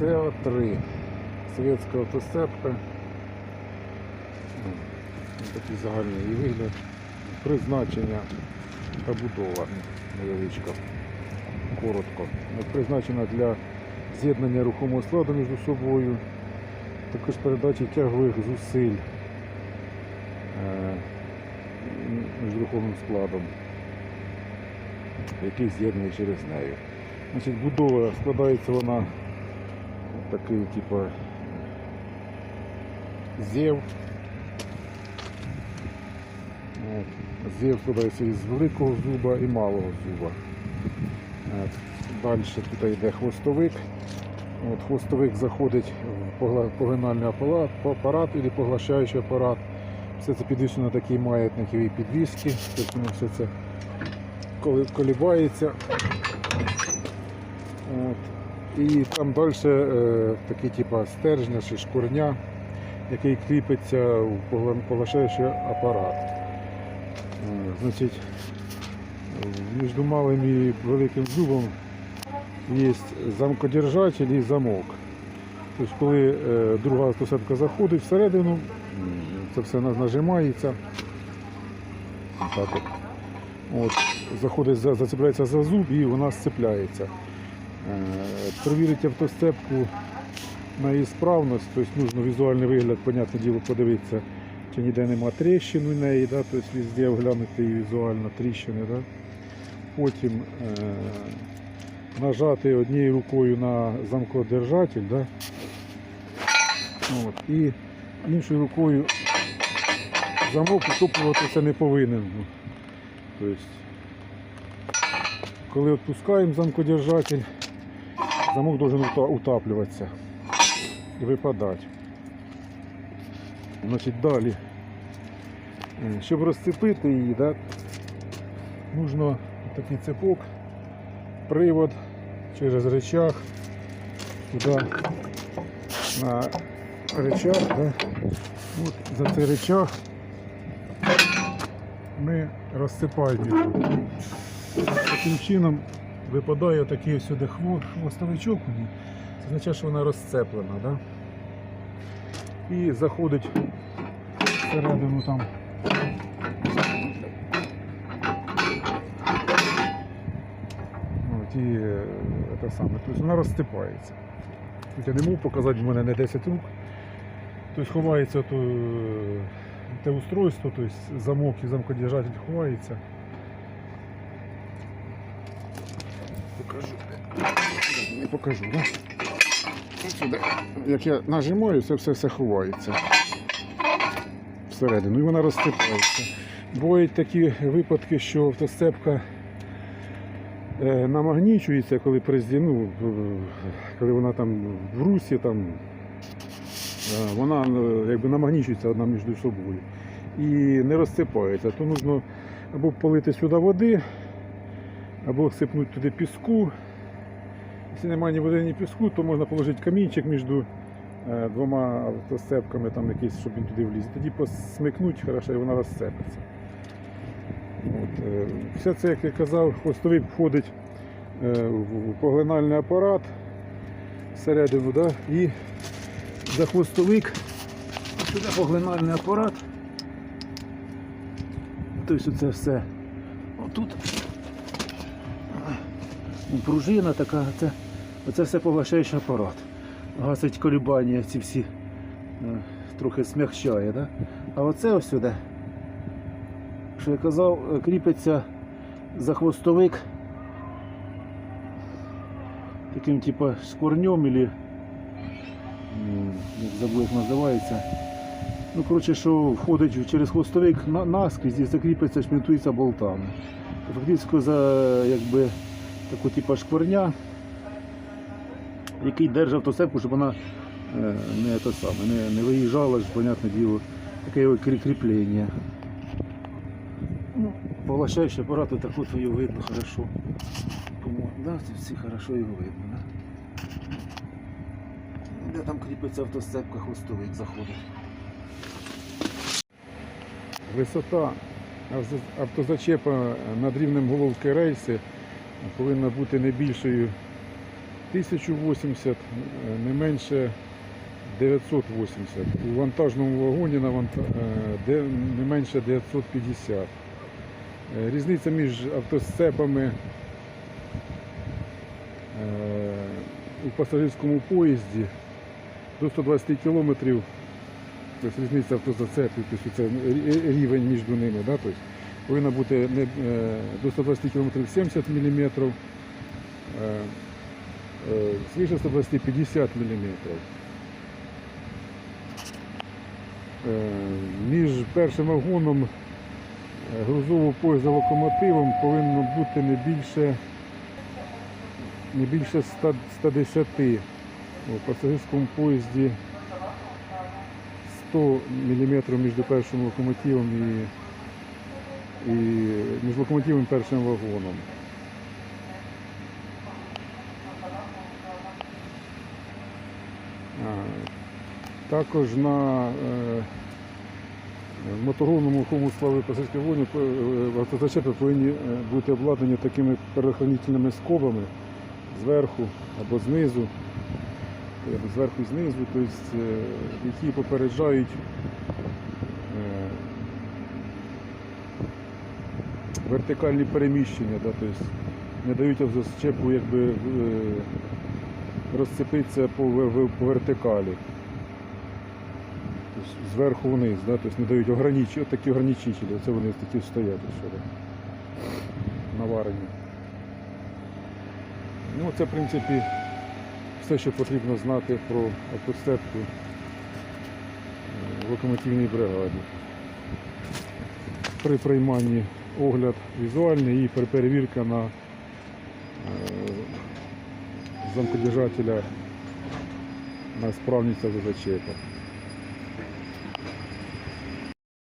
СЕО-3. Совєтська автосцепка. Такий загальний вигляд. Призначення та будова невеличка. Коротко. Призначена для з'єднання рухомого складу між собою, також передачі тягових зусиль е, між рухомим складом, який з'єднує через неї. Значить, будова складається вона такий, типу, зєв. От. Зєв складається із великого зуба і малого зуба. Далі тут йде хвостовик. От, хвостовик заходить в поглинальний апарат, або поглощаючий апарат. Все це підвішено на такій маятниковій підвіски. Тобто все це колібається. От. І там далі е, такий типу стержня чи шкурня, який кріпиться в погла- апарат. Е, Значить, між малим і великим зубом є замкодержатель і замок. Тобто, коли е, друга стосетка заходить всередину, це все нажимається. Так от. Заходить, за- зацепляється за зуб і вона сцепляється. Е, Перевірити автосцепку на її справність, тобто нужно візуальний вигляд, понятне діло, подивитися, чи ніде нема тріщин у неї, да, тобто везде оглянути її візуально тріщини. Да. Потім е, нажати однією рукою на замкодержатель, да? От, і іншою рукою замок утоплюватися не повинен. Тобто, коли відпускаємо замкодержатель, замок должен ута- утаплюватися і випадати. Значить, далі, е, щоб розцепити її, да, нужно такий цепок привод через рычаг сюда на рычаг, да? От за цей рычаг ми розсипаємо його. Таким чином випадає такий сюди хво- хвостовичок. Це означає, що вона розцеплена, да? І заходить всередину там От, і е, те саме. Тобто вона розстипається. Я не можу показати, в мене не 10 рук. Тобто ховається то, е, те устройство, тобто замок і замкодержатель ховається. Покажу. Не покажу, так? Да? Сюди. Як я нажимаю, це все все ховається всередину і вона розсипається. Бувають такі випадки, що автосцепка е, намагнічується, коли призді, ну, коли вона там в русі, там, е, вона е, якби намагнічується одна між собою і не розсипається. То потрібно або полити сюди води, або сипнути туди піску. Якщо немає ні води, ні піску, то можна положити камінчик між е, двома автосцепками, там якийсь, щоб він туди вліз. Тоді посмикнуть, хорошо, і вона розцепиться. От, е, все це, як я казав, хвостовик входить е, в поглинальний апарат всередину, да? і за хвостовик сюди поглинальний апарат. Тобто це все отут. Пружина така, це, оце все поглощаючий апарат. Гасить колібання ці всі, е, трохи смягчає. Да? А оце ось сюди що я казав, е, кріпиться за хвостовик таким типу шкурнем или як забув, як називається. Ну, коротше, що входить через хвостовик наскрізь і закріпиться, шмінтується болтами. Фактично за якби таку типу шкварня, який держав автосепку, щоб вона е, не, те саме, не, не виїжджала, ж, діло, таке його крі- кріплення. Ну, поглощающий аппарат, вот так ее видно хорошо. По-моему, да, все хорошо его видно, да? Де там кріпиться автосцепка, хвостовик заходить. Висота автозачепа над рівнем головки рейси повинна бути не більшою 1080, е, не менше 980. У вантажному вагоні е, не менше 950. Е, Різниця між автосцепами у пасажирському поїзді до 120 кілометрів. Тобто різниця автозацепів, тобто це рівень між ними. Да? Тобто повинна бути е, до 120 км 70 мм, е, е, свише 120 50 мм. Між першим вагоном е, грузового поїзда локомотивом повинно бути не більше, не більше 100 110. У пасажирському поїзді 100 мм між першим локомотивом і, і між локомотивом першим вагоном. Також на е, моторовному рухому сплаві пасажирських вогнів е, автозачепи повинні е, бути обладнані такими перехранительними скобами зверху або знизу, зверху і знизу, тобто, які попереджають вертикальні переміщення, да, тобто не дають автозачепу якби е, розцепитися по, по вертикалі. Тобто зверху вниз, да, тобто не дають ограничення, от такі ограничителі, оце вони такі стоять ось сюди, наварені. Ну, це, в принципі, все, що потрібно знати про автоцепку е, в локомотивній бригаді. При прийманні огляд візуальний і перевірка на е, замкодержателя на справність автозачепа.